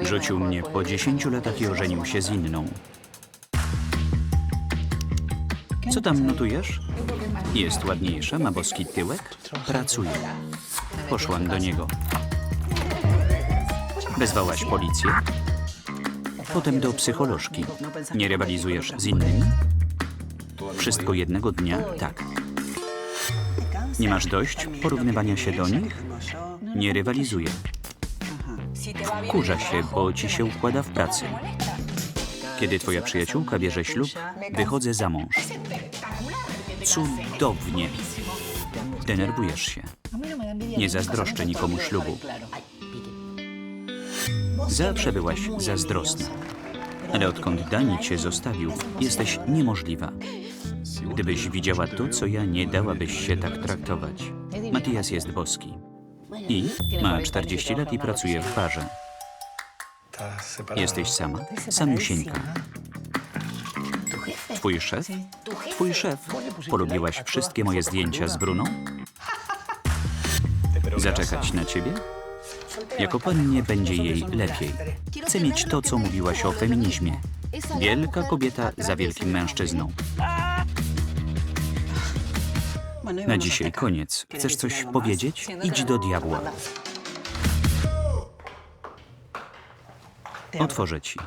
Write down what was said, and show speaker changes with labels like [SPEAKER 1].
[SPEAKER 1] Rzucił mnie po 10 latach i ożenił się z inną. Co tam notujesz? Jest ładniejsza, ma boski tyłek. Pracuje. Poszłam do niego. Wezwałaś policję? Potem do psycholożki. Nie rywalizujesz z innymi? Wszystko jednego dnia? Tak. Nie masz dość porównywania się do nich? Nie rywalizuję. Kurza się, bo ci się układa w pracy. Kiedy twoja przyjaciółka bierze ślub, wychodzę za mąż. Cudownie. Denerwujesz się. Nie zazdroszczę nikomu ślubu. Zawsze byłaś zazdrosna. Ale odkąd Dani cię zostawił, jesteś niemożliwa. Gdybyś widziała to, co ja, nie dałabyś się tak traktować. Matias jest boski. I ma 40 lat i pracuje w barze. Jesteś sama, samiusieńka. Twój szef? Twój szef. Polubiłaś wszystkie moje zdjęcia z Bruną? Zaczekać na ciebie? Jako pannie będzie jej lepiej. Chcę mieć to, co mówiłaś o feminizmie. Wielka kobieta za wielkim mężczyzną. Na dzisiaj koniec. Chcesz coś powiedzieć? Idź do diabła. Otworzę ci.